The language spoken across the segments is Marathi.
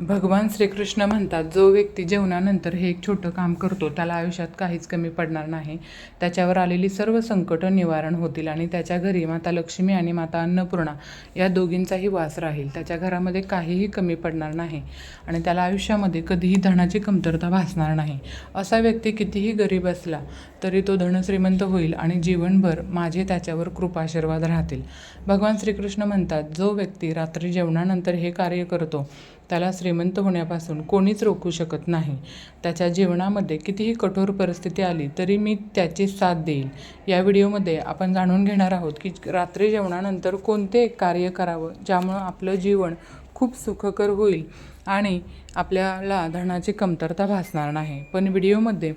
भगवान श्रीकृष्ण म्हणतात जो व्यक्ती जेवणानंतर हे एक छोटं काम करतो त्याला आयुष्यात काहीच कमी पडणार नाही. त्याच्यावर आलेली सर्व संकटं निवारण होतील आणि त्याच्या घरी माता लक्ष्मी आणि माता अन्नपूर्णा या दोघींचाही वास राहील. त्याच्या घरामध्ये काहीही कमी पडणार नाही आणि त्याला आयुष्यामध्ये कधीही धनाची कमतरता भासणार नाही. असा व्यक्ती कितीही गरीब असला तरी तो धनश्रीमंत होईल आणि जीवनभर माझे त्याच्यावर कृपाशीर्वाद राहतील. भगवान श्रीकृष्ण म्हणतात जो व्यक्ती रात्री जेवणानंतर हे कार्य करतो त्याला श्रीमंत होण्यापासून कोणीच रोखू शकत नाही. त्याच्या जीवनामध्ये कितीही कठोर परिस्थिती आली तरी मी त्याची साथ देईल. या व्हिडिओमध्ये आपण जाणून घेणार आहोत की रात्री जेवणानंतर कोणते कार्य करावं ज्यामुळं आपलं जीवन खूप सुखकर होईल आणि आपल्याला धनाची कमतरता भासणार नाही. पण व्हिडिओमध्ये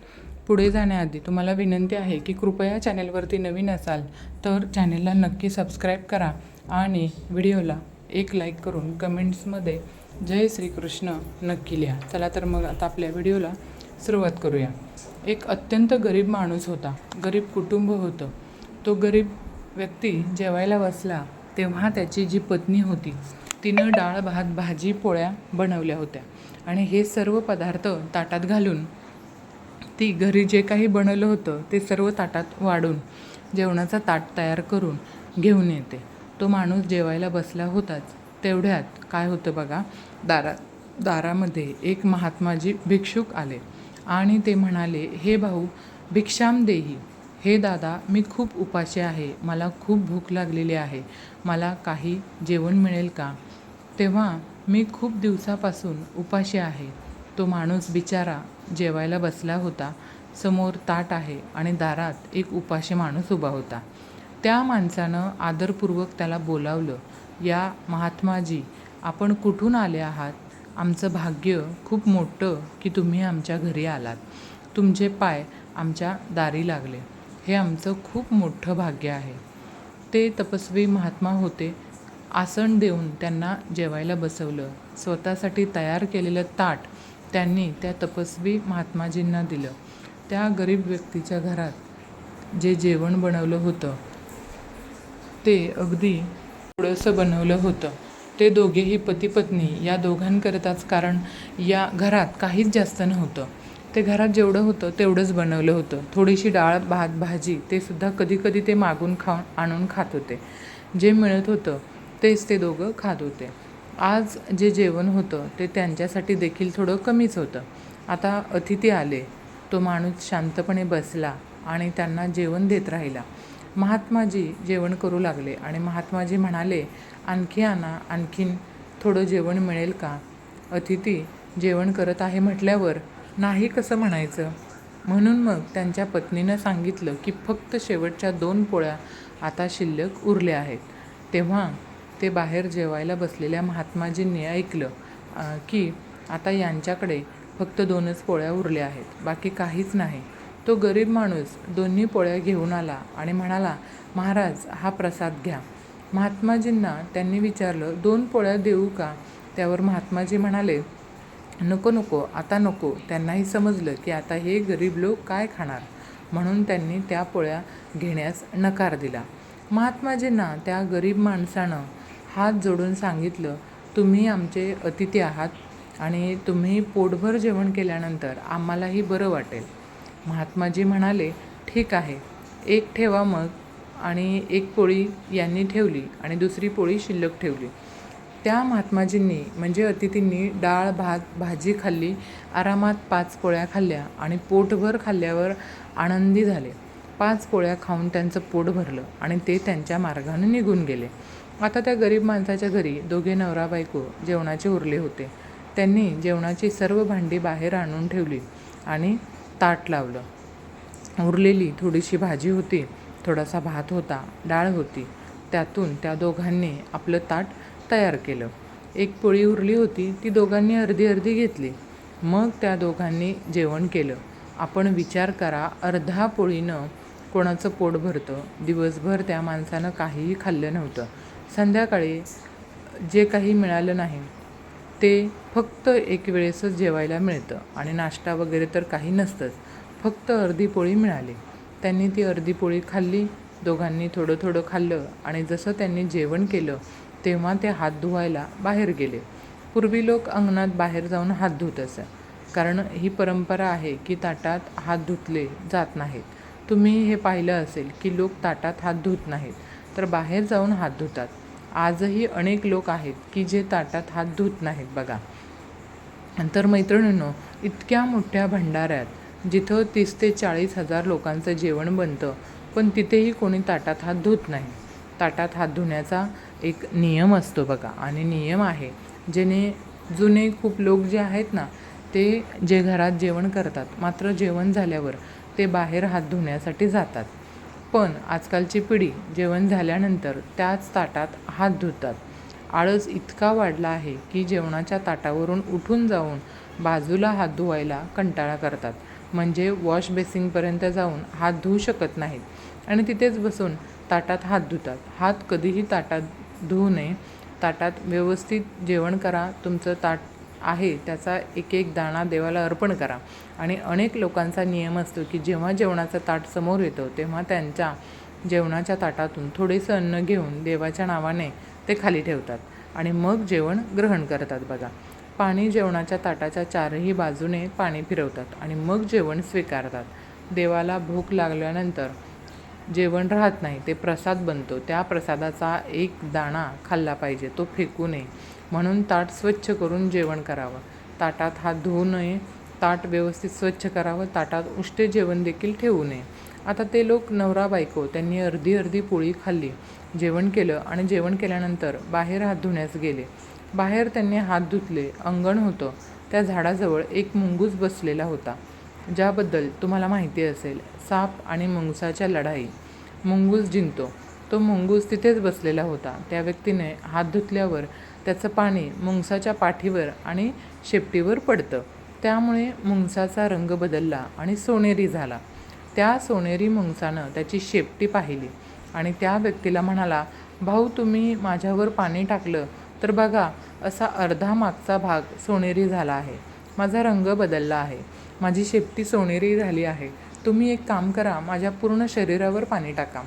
पुढे जाण्याआधी तुम्हाला विनंती आहे की कृपया चॅनेलवरती नवीन असाल तर चॅनेलला नक्की सबस्क्राईब करा आणि व्हिडिओला एक लाईक करून कमेंट्समध्ये जय श्रीकृष्ण नक्की लिहा. चला तर मग आता आपल्या व्हिडिओला सुरुवात करूया. एक अत्यंत गरीब माणूस होता. गरीब कुटुंब होतं. तो गरीब व्यक्ती जेवायला बसला तेव्हा त्याची जी पत्नी होती तिनं डाळ भात भाजी पोळ्या बनवल्या होत्या. आणि हे सर्व पदार्थ ताटात घालून ती घरी जे काही बनवलं होतं ते सर्व ताटात वाढून जेवणाचा ताट तयार करून घेऊन येते. तो माणूस जेवायला बसला होताच. तेवढ्यात काय होतं बघा दारा दारामध्ये एक महात्माजी भिक्षुक आले आणि ते म्हणाले हे भाऊ भिक्षाम देही. हे दादा मी खूप उपाशी आहे. मला खूप भूक लागलेली आहे. मला काही जेवण मिळेल का? तेव्हा मी खूप दिवसापासून उपाशी आहे. तो माणूस बिचारा जेवायला बसला होता. समोर ताट आहे आणि दारात एक उपाशी माणूस उभा होता. त्या माणसानं आदरपूर्वक त्याला बोलावलं या महात्माजी आपण कुठून आले आहात? आमचं भाग्य खूप मोठं की तुम्ही आमच्या घरी आलात. तुमचे पाय आमच्या दारी लागले. हे आमचं खूप मोठं भाग्य आहे. ते तपस्वी महात्मा होते आसन देऊन त्यांना जेवायला बसवलं. स्वतःसाठी तयार केलेलं ताट त्यांनी त्या तपस्वी महात्माजींना दिलं. त्या गरीब व्यक्तीच्या घरात जे जेवण बनवलं होतं ते अगदी थोडंसं बनवलं होतं. ते दोघेही पती पत्नी या दोघांकरताच कारण या घरात काहीच जास्त नव्हतं. ते घरात जेवढं होतं तेवढंच बनवलं होतं. थोडीशी डाळ भात भाजी ते सुद्धा कधीकधी ते मागून खाऊन आणून खात होते. जे मिळत होतं तेच ते दोघं खात होते. आज जे जेवण होतं ते त्यांच्यासाठी देखील थोडं कमीच होतं. आता अतिथी आले. तो माणूस शांतपणे बसला आणि त्यांना जेवण देत राहिला. महात्माजी जेवण करू लागले आणि महात्माजी म्हणाले आणखी आणा आणखीन थोडं जेवण मिळेल का? अतिथी जेवण करत आहे म्हटल्यावर नाही कसं म्हणायचं म्हणून मग त्यांच्या पत्नीनं सांगितलं की फक्त शेवटच्या दोन पोळ्या आता शिल्लक उरल्या आहेत. तेव्हा ते बाहेर जेवायला बसलेल्या महात्माजींनी ऐकलं की आता यांच्याकडे फक्त दोनच पोळ्या उरल्या आहेत बाकी काहीच नाही. तो गरीब माणूस दोन्ही पोळ्या घेऊन आला आणि म्हणाला महाराज हा प्रसाद घ्या. महात्माजींना त्यांनी विचारलं दोन पोळ्या देऊ का? त्यावर महात्माजी म्हणाले नको नको आता नको. त्यांनाही समजलं की आता हे गरीब लोक काय खाणार? म्हणून त्यांनी त्या पोळ्या घेण्यास नकार दिला. महात्माजींना त्या गरीब माणसानं हात जोडून सांगितलं तुम्ही आमचे अतिथी आहात आणि तुम्ही पोटभर जेवण केल्यानंतर आम्हालाही बरं वाटेल. महात्माजी म्हणाले ठीक आहे एक ठेवा मग. आणि एक पोळी यांनी ठेवली आणि दुसरी पोळी शिल्लक ठेवली. त्या महात्माजींनी म्हणजे अतिथींनी डाळ भात भाजी खाल्ली आरामात पाच पोळ्या खाल्ल्या आणि पोटभर खाल्ल्यावर आनंदी झाले. पाच पोळ्या खाऊन त्यांचं पोट भरलं आणि ते त्यांच्या मार्गाने निघून गेले. आता त्या गरीब माणसाच्या घरी दोघे नवरा बायको जेवणाचे उरले होते. त्यांनी जेवणाची सर्व भांडी बाहेर आणून ठेवली आणि ताट लावलं. उरलेली थोडीशी भाजी होती थोडासा भात होता डाळ होती. त्यातून त्या दोघांनी आपलं ताट तयार केलं. एक पोळी उरली होती ती दोघांनी अर्धी अर्धी घेतली. मग त्या दोघांनी जेवण केलं. आपण विचार करा अर्धा पोळीनं कोणाचं पोट भरतं? दिवसभर त्या माणसानं काहीही खाल्लं नव्हतं. संध्याकाळी जे काही मिळालं नाही ते फक्त एक वेळेसच जेवायला मिळतं. आणि नाश्ता वगैरे तर काही नसतंच. फक्त अर्धी पोळी मिळाली. त्यांनी ती अर्धी पोळी खाल्ली. दोघांनी थोडं थोडं खाल्लं. आणि जसं त्यांनी जेवण केलं तेव्हा ते हात धुवायला बाहेर गेले. पूर्वी लोक अंगणात बाहेर जाऊन हात धुत असत कारण ही परंपरा आहे की ताटात हात धुतले जात नाहीत. तुम्ही हे पाहिलं असेल की लोक ताटात हात धुत नाहीत. तर बाहेर जाऊन हात धुतात. आजही अनेक लोक आहेत की जे ताटात हात धुत नाहीत बघा. तर मैत्रिणींनो इतक्या मोठ्या भंडाऱ्यात जिथं तीस ते चाळीस हजार लोकांचं जेवण बनतं पण तिथेही कोणी ताटात हात धुत नाही. ताटात हात धुण्याचा एक नियम असतो बघा. आणि नियम आहे जेणे जुने खूप लोक जे आहेत ना ते जे घरात जेवण करतात मात्र जेवण झाल्यावर ते बाहेर हात धुण्यासाठी जातात. पण आजकालची पिढी जेवण झाल्यानंतर त्याच ताटात हात धुतात. आळस इतका वाढला आहे की जेवणाच्या ताटावरून उठून जाऊन बाजूला हात धुवायला कंटाळा करतात. म्हणजे वॉश बेसिनपर्यंत जाऊन हात धुवू शकत नाहीत आणि तिथेच बसून ताटात हात धुतात. हात कधीही ताटात धुवू नये. ताटात व्यवस्थित जेवण करा. तुमचं ताट आहे त्याचा एक एक दाणा देवाला अर्पण करा. आणि अनेक लोकांचा नियम असतो की जेव्हा जेवणाचं ताट समोर येतं तेव्हा त्यांच्या जेवणाच्या ताटातून थोडेसं अन्न घेऊन देवाच्या नावाने ते खाली ठेवतात. आणि मग जेवण ग्रहण करतात बघा. पाणी जेवणाच्या ताटाच्या चारही बाजूने पाणी फिरवतात आणि मग जेवण स्वीकारतात. देवाला भूक लागल्यानंतर जेवण राहत नाही ते प्रसाद बनतो. त्या प्रसादाचा एक दाणा खाल्ला पाहिजे तो फेकू नये. म्हणून ताट स्वच्छ करून जेवण करावं. ताटात हात धुवू नये. ताट व्यवस्थित स्वच्छ करावं. ताटात उष्टे जेवण देखील ठेवू नये. आता ते लोक नवरा बायको त्यांनी अर्धी अर्धी पोळी खाल्ली. जेवण केलं आणि जेवण केल्यानंतर बाहेर हात धुण्यास गेले. बाहेर त्यांनी हात धुतले. अंगण होतं. त्या झाडाजवळ एक मुंगूस बसलेला होता. ज्याबद्दल तुम्हाला माहिती असेल साप आणि मुंगसाच्या लढाई. मुंगूस जिंकतो. तो मुंगूस तिथेच बसलेला होता. त्या व्यक्तीने हात धुतल्यावर त्याचं पाणी मुंगसाच्या पाठीवर आणि शेपटीवर पडतं. त्यामुळे मुंगसाचा रंग बदलला आणि सोनेरी झाला. त्या सोनेरी मुंगसानं त्याची शेपटी पाहिली आणि त्या व्यक्तीला म्हणाला भाऊ तुम्ही माझ्यावर पाणी टाकलं तर बघा असा अर्धा मागचा भाग सोनेरी झाला आहे. माझा रंग बदलला आहे. माझी शेपटी सोनेरी झाली आहे. तुम्ही एक काम करा माझ्या पूर्ण शरीरावर पाणी टाका.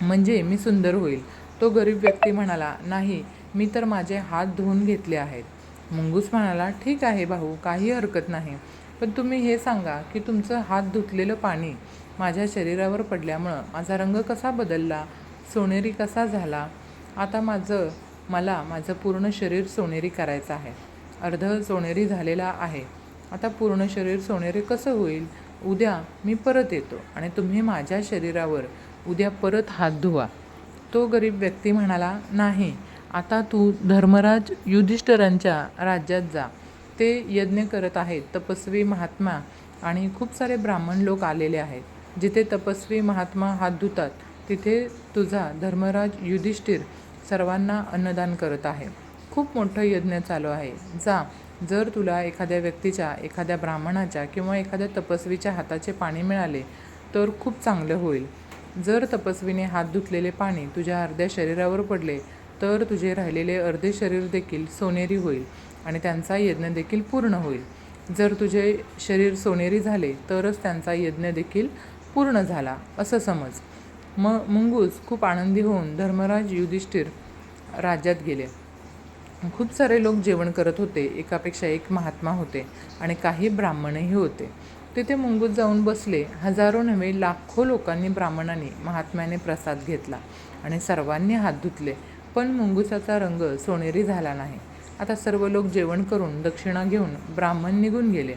म्हणजे मी सुंदर होईल. तो गरीब व्यक्ती म्हणाला नाही मी तर माझे हात धुवून घेतले आहेत. मुंगूस म्हणाला ठीक आहे भाऊ काही हरकत नाही. पण तुम्ही हे सांगा की तुमचं हात धुतलेलं पाणी माझ्या शरीरावर पडल्यामुळं माझा रंग कसा बदलला? सोनेरी कसा झाला? आता माझं मला माझं पूर्ण शरीर सोनेरी करायचं आहे. अर्ध सोनेरी झालेला आहे. आता पूर्ण शरीर सोनेरी कसं होईल? उद्या मी परत येतो आणि तुम्ही माझ्या शरीरावर उद्या परत हात धुवा. तो गरीब व्यक्ती म्हणाला नाही आता तू धर्मराज युधिष्ठरांच्या राज्यात जा. ते यज्ञ करत आहेत. तपस्वी महात्मा आणि खूप सारे ब्राह्मण लोक आलेले आहेत. जिथे तपस्वी महात्मा हात धुतात तिथे तुझा धर्मराज युधिष्ठिर सर्वांना अन्नदान करत आहे. खूप मोठं यज्ञ चालू आहे. जा जर तुला एखाद्या व्यक्तीच्या एखाद्या ब्राह्मणाच्या किंवा एखाद्या तपस्वीच्या हाताचे पाणी मिळाले तर खूप चांगलं होईल. जर तपस्वीने हात धुतलेले पाणी तुझ्या अर्ध्या शरीरावर पडले तर तुझे राहिलेले अर्धे शरीर देखील सोनेरी होईल आणि त्यांचा यज्ञ देखील पूर्ण होईल. जर तुझे शरीर सोनेरी झाले तरच त्यांचा यज्ञ देखील पूर्ण झाला असं समज. म मुंगूस खूप आनंदी होऊन धर्मराज युधिष्ठिर राज्यात गेले. खूप सारे लोक जेवण करत होते एकापेक्षा एक महात्मा होते आणि काही ब्राह्मणही होते. तिथे मुंगूस जाऊन बसले हजारो नव्हे लाखो लोकांनी ब्राह्मणांनी महात्म्याने प्रसाद घेतला आणि सर्वांनी हात धुतले. पण मुंगुसाचा रंग सोनेरी झाला नाही. आता सर्व लोक जेवण करून दक्षिणा घेऊन ब्राह्मण निघून गेले.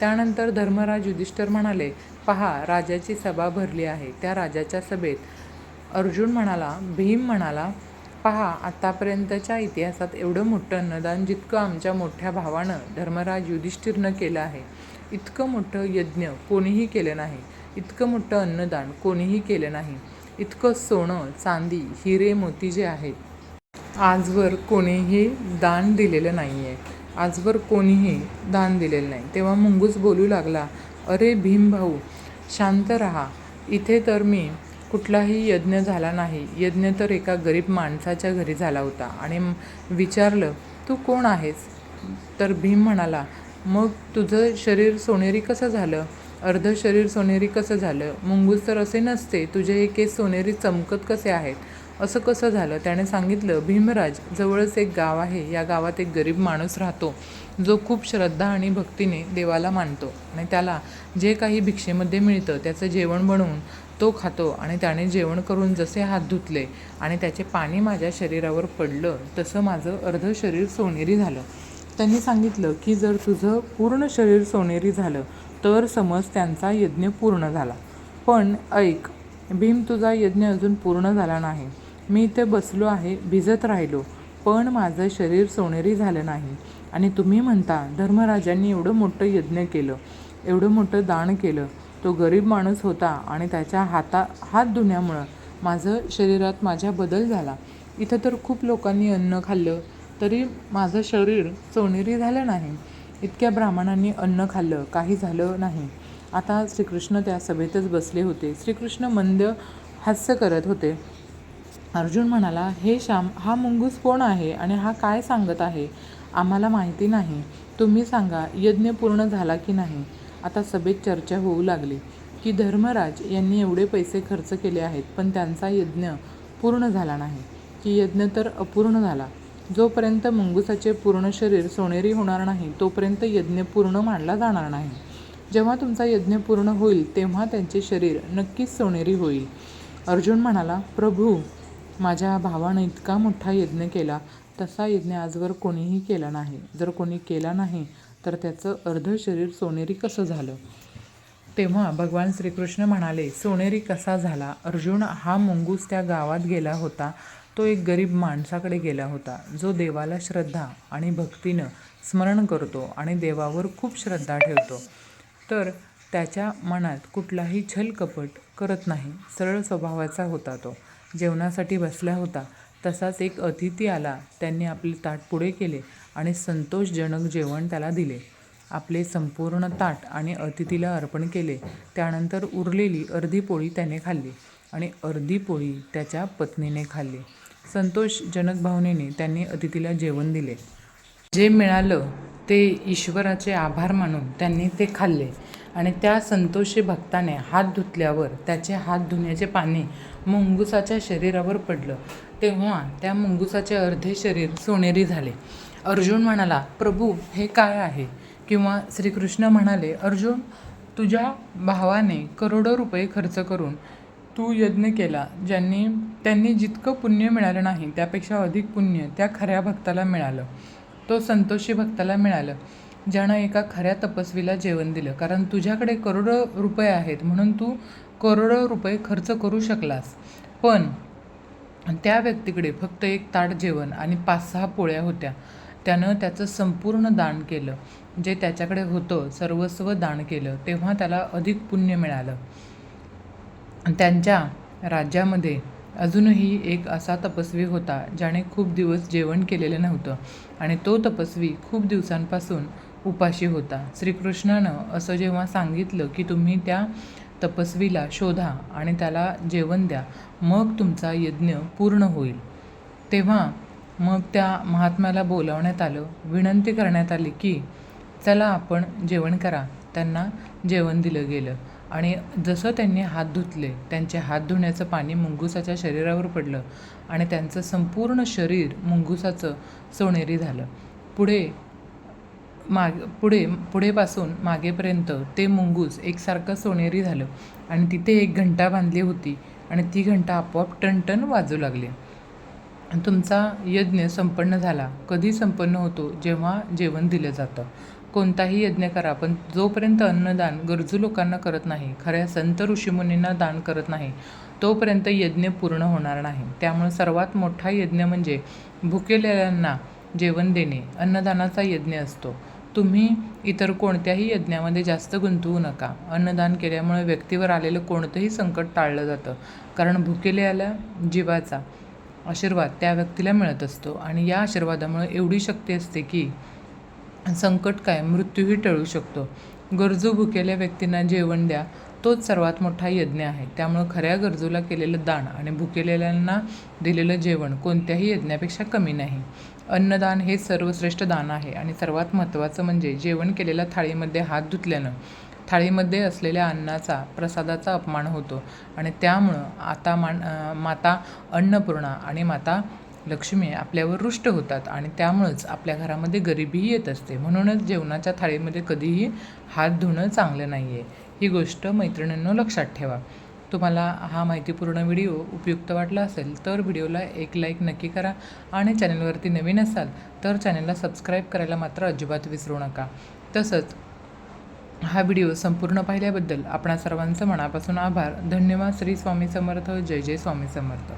त्यानंतर धर्मराज युधिष्ठर म्हणाले पहा राजाची सभा भरली आहे. त्या राजाच्या सभेत अर्जुन म्हणाला भीम म्हणाला पहा आत्तापर्यंतच्या इतिहासात एवढं मोठं अन्नदान जितकं आमच्या मोठ्या भावानं धर्मराज युधिष्ठिरनं केलं आहे इतकं मोठं यज्ञ कोणीही केलं नाही. इतकं मोठं अन्नदान कोणीही केलं नाही. इतकं सोनं चांदी हिरे मोती जे आहेत आजवर कोणीही दान दिलेलं नाही आहे आजवर कोणीही दान दिलेलं नाही. तेव्हा मुंगूस बोलू लागला अरे भीम भाऊ शांत राहा. इथे तर मी कुठलाही यज्ञ झाला नाही. यज्ञ तर एका गरीब माणसाच्या घरी झाला होता आणि विचारलं तू कोण आहेस? तर भीम म्हणाला मग तुझं शरीर सोनेरी कसं झालं? अर्ध शरीर सोनेरी कसं झालं? मुंगूस तर असे नसते. तुझे हे केस सोनेरी चमकत कसे आहेत? असं कसं झालं? त्याने सांगितलं भीमराज जवळच एक गाव आहे. या गावात एक गरीब माणूस राहतो. जो खूप श्रद्धा आणि भक्तीने देवाला मानतो. आणि त्याला जे काही भिक्षेमध्ये मिळतं त्याचं जेवण बनवून तो खातो. आणि त्याने जेवण करून जसे हात धुतले आणि त्याचे पाणी माझ्या शरीरावर पडलं तसं माझं अर्ध शरीर सोनेरी झालं. त्यांनी सांगितलं की जर तुझं पूर्ण शरीर सोनेरी झालं तर समज त्यांचा यज्ञ पूर्ण झाला. पण ऐक भीम तुझा यज्ञ अजून पूर्ण झाला नाही. मी इथे बसलो आहे भिजत राहिलो. पण माझं शरीर सोनेरी झालं नाही. आणि तुम्ही म्हणता धर्मराजांनी एवढं मोठं यज्ञ केलं एवढं मोठं दान केलं. तो गरीब माणूस होता आणि त्याच्या हाता हात धुण्यामुळं माझं शरीरात माझ्या बदल झाला. इथं तर खूप लोकांनी अन्न खाल्लं तरी माझं शरीर सोनेरी झालं नाही. इतक्या ब्राह्मणांनी अन्न खाल्लं काही झालं नाही. आता श्रीकृष्ण त्या सभेतच बसले होते. श्रीकृष्ण मंद हास्य करत होते. अर्जुन म्हणाला हे श्याम हा मुंगूस कोण आहे आणि हा काय सांगत आहे? आम्हाला माहिती नाही. तुम्ही सांगा यज्ञ पूर्ण झाला की नाही आता सभेत चर्चा होऊ लागली. की धर्मराज यांनी एवढे पैसे खर्च केले आहेत पण त्यांचा यज्ञ पूर्ण झाला नाही. की यज्ञ तर अपूर्ण झाला. जोपर्यंत मुंगुसाचे पूर्ण शरीर सोनेरी होणार नाही तोपर्यंत यज्ञ पूर्ण मानला जाणार नाही. जेव्हा तुमचा यज्ञ पूर्ण होईल तेव्हा त्यांचे शरीर नक्कीच सोनेरी होईल. अर्जुन म्हणाला प्रभू माझ्या भावानं इतका मोठा यज्ञ केला तसा यज्ञ आजवर कोणीही केला नाही. जर कोणी केला नाही तर त्याचं अर्ध शरीर सोनेरी कसं झालं? तेव्हा भगवान श्रीकृष्ण म्हणाले सोनेरी कसा झाला? अर्जुन हा मुंगूस त्या गावात गेला होता. तो एक गरीब माणसाकडे गेला होता. जो देवाला श्रद्धा आणि भक्तीनं स्मरण करतो आणि देवावर खूप श्रद्धा ठेवतो. तर त्याच्या मनात कुठलाही छल कपट करत नाही. सरळ स्वभावाचा होता तो. जेवणासाठी बसला होता. तसाच एक अतिथी आला. त्यांनी आपले ताट पुढे केले आणि संतोषजनक जेवण त्याला दिले. आपले संपूर्ण ताट आणि अतिथीला अर्पण केले. त्यानंतर उरलेली अर्धी पोळी त्याने खाल्ली आणि अर्धी पोळी त्याच्या पत्नीने खाल्ली. संतोषजनक भावनेने त्यांनी अतिथीला जेवण दिले. जे मिळालं ते ईश्वराचे आभार मानून त्यांनी ते खाल्ले आणि त्या संतोषी भक्ताने हात धुतल्यावर त्याचे हात धुण्याचे पाणी मुंगुसाच्या शरीरावर पडलं. तेव्हा त्या मुंगुसाचे अर्धे शरीर सोनेरी झाले. अर्जुन म्हणाला प्रभू हे काय आहे? किंवा श्रीकृष्ण म्हणाले अर्जुन तुझ्या भावाने करोडो रुपये खर्च करून तू यज्ञ केला ज्यांनी त्यांनी जितकं पुण्य मिळालं नाही त्यापेक्षा अधिक पुण्य त्या खऱ्या भक्ताला मिळालं. तो संतोषी भक्ताला मिळालं. ज्यानं एका खऱ्या तपस्वीला जेवण दिलं. कारण तुझ्याकडे करोडो रुपये आहेत म्हणून तू करोडो रुपये खर्च करू शकलास. पण त्या व्यक्तीकडे फक्त एक ताट जेवण आणि पाच सहा पोळ्या होत्या. त्यानं त्याचं संपूर्ण दान केलं. जे त्याच्याकडे होतं सर्वस्व दान केलं तेव्हा त्याला अधिक पुण्य मिळालं. त्यांच्या राज्यामध्ये अजूनही एक असा तपस्वी होता ज्याने खूप दिवस जेवण केलेलं नव्हतं. आणि तो तपस्वी खूप दिवसांपासून उपाशी होता. श्रीकृष्णानं असं जेव्हा सांगितलं की तुम्ही त्या तपस्वीला शोधा आणि त्याला जेवण द्या मग तुमचा यज्ञ पूर्ण होईल. तेव्हा मग त्या महात्म्याला बोलावण्यात आलं. विनंती करण्यात आली की चला आपण जेवण करा. त्यांना जेवण दिलं गेलं आणि जसं त्यांनी हात धुतले त्यांचे हात धुण्याचं पाणी मुंगुसाच्या शरीरावर पडलं आणि त्यांचं संपूर्ण शरीर मुंगुसाचं सोनेरी झालं. पुढे माग पुढे पुढेपासून मागेपर्यंत ते मुंगूस एकसारखं सोनेरी झालं आणि तिथे एक घंटा बांधली होती आणि ती घंटा आपोआप टनटन वाजू लागली. तुमचा यज्ञ संपन्न झाला. कधी संपन्न होतो? जेव्हा जेवण दिलं जातं. कोणताही यज्ञ करा पण जोपर्यंत अन्नदान गरजू लोकांना करत नाही खऱ्या संत ऋषीमुनींना दान करत नाही तोपर्यंत यज्ञ पूर्ण होणार नाही. त्यामुळे सर्वात मोठा यज्ञ म्हणजे भुकेलेल्यांना जेवण देणे. अन्नदानाचा यज्ञ असतो. तुम्ही इतर कोणत्याही यज्ञामध्ये जास्त गुंतवू नका. अन्नदान केल्यामुळे व्यक्तीवर आलेलं कोणतंही संकट टाळलं जातं. कारण भुकेलेल्या जीवाचा आशीर्वाद त्या व्यक्तीला मिळत असतो आणि या आशीर्वादामुळे एवढी शक्ती असते की संकट काय मृत्यूही टळू शकतो. गरजू भुकेल्या व्यक्तींना जेवण द्या. तोच सर्वात मोठा यज्ञ आहे. त्यामुळं खऱ्या गरजूला केलेलं दान आणि भुकेलेल्यांना दिलेलं जेवण कोणत्याही यज्ञापेक्षा कमी नाही. अन्नदान हे सर्वश्रेष्ठ दान आहे. आणि सर्वात महत्त्वाचं म्हणजे जेवण केलेल्या थाळीमध्ये हात धुतल्यानं थाळीमध्ये असलेल्या अन्नाचा प्रसादाचा अपमान होतो. आणि त्यामुळं आता मान माता अन्नपूर्णा आणि माता लक्ष्मी आपल्यावर रुष्ट होतात आणि त्यामुळंच आपल्या घरामध्ये गरिबीही येत असते. म्हणूनच जेवणाच्या थाळीमध्ये कधीही हात धुणं चांगलं नाही आहे ही गोष्ट मैत्रिणींनो लक्षात ठेवा. तुम्हाला हा माहितीपूर्ण व्हिडिओ उपयुक्त वाटला असेल तर व्हिडिओला एक लाईक नक्की करा आणि चॅनलवरती नवीन असाल तर चॅनलला सबस्क्राईब करायला मात्र अजिबात विसरू नका. तसंच हा व्हिडिओ संपूर्ण पाहिल्याबद्दल आपणा सर्वांचं मनापासून आभार. धन्यवाद. श्री स्वामी समर्थ. जय जय स्वामी समर्थ.